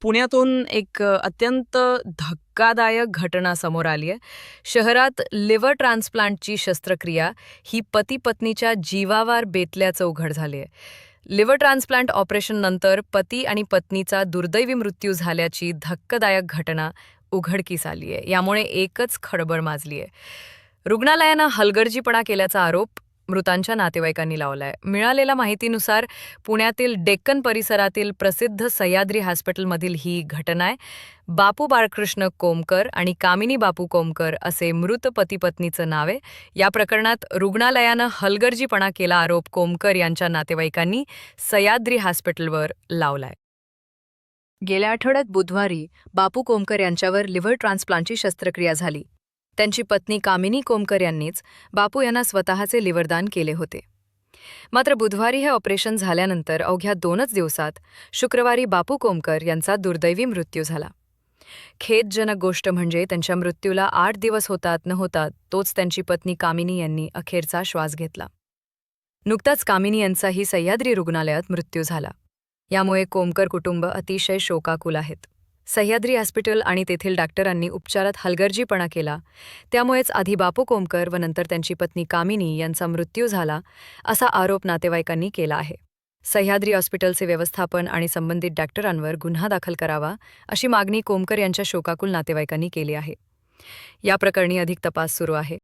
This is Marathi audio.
पुण्यातून एक अत्यंत धक्कादायक घटना समोर आली आहे. शहरात लिव्हर ट्रान्सप्लांटची शस्त्रक्रिया ही पती पत्नीच्या जीवावार बेतल्याचं उघड झाली आहे. लिव्हर ट्रान्सप्लांट ऑपरेशननंतर पती आणि पत्नीचा दुर्दैवी मृत्यू झाल्याची धक्कदायक घटना उघडकीस आली आहे. यामुळे एकच खळबळ माजली आहे. रुग्णालयानं हलगर्जीपणा केल्याचा आरोप मृतांच्या नातेवाईकांनी लावलाय. मिळालेल्या माहितीनुसार पुण्यातील डेक्कन परिसरातील प्रसिद्ध सह्याद्री हॉस्पिटलमधील ही घटना आहे. बापू बाळकृष्ण कोमकर आणि कामिनी बापू कोमकर असे मृत पती पत्नीचं नाव आहे. या प्रकरणात रुग्णालयानं हलगर्जीपणा केला आरोप कोमकर यांच्या नातेवाईकांनी सह्याद्री हॉस्पिटलवर लावलाय. गेल्या आठवड्यात बुधवारी बापू कोमकर यांच्यावर लिव्हर ट्रान्सप्लांटची शस्त्रक्रिया झाली. त्यांची पत्नी कामिनी कोमकर यांनीच बापू यांना स्वतःचे लिव्हरदान केले होते. मात्र बुधवारी हे ऑपरेशन झाल्यानंतर अवघ्या दोनच दिवसात शुक्रवारी बापू कोमकर यांचा दुर्दैवी मृत्यू झाला. खेदजनक गोष्ट म्हणजे त्यांच्या मृत्यूला आठ दिवस होतात न होतात तोच त्यांची पत्नी कामिनी यांनी अखेरचा श्वास घेतला. नुकताच कामिनी यांचाही सह्याद्री रुग्णालयात मृत्यू झाला. यामुळे कोमकर कुटुंब अतिशय शोकाकुल आहेत. सह्याद्री हॉस्पिटल आणि तेथील डॉक्टरांनी उपचारात हलगर्जीपणा केला. त्यामुळेच आधी बापू कोमकर व नंतर त्यांची पत्नी कामिनी यांचा मृत्यू झाला असा आरोप नातेवाईकांनी केला आहे. सह्याद्री हॉस्पिटलचे व्यवस्थापन आणि संबंधित डॉक्टरांवर गुन्हा दाखल करावा अशी मागणी कोमकर यांच्या शोकाकुल नातेवाईकांनी केली आहे. या प्रकरणी अधिक तपास सुरू आहे.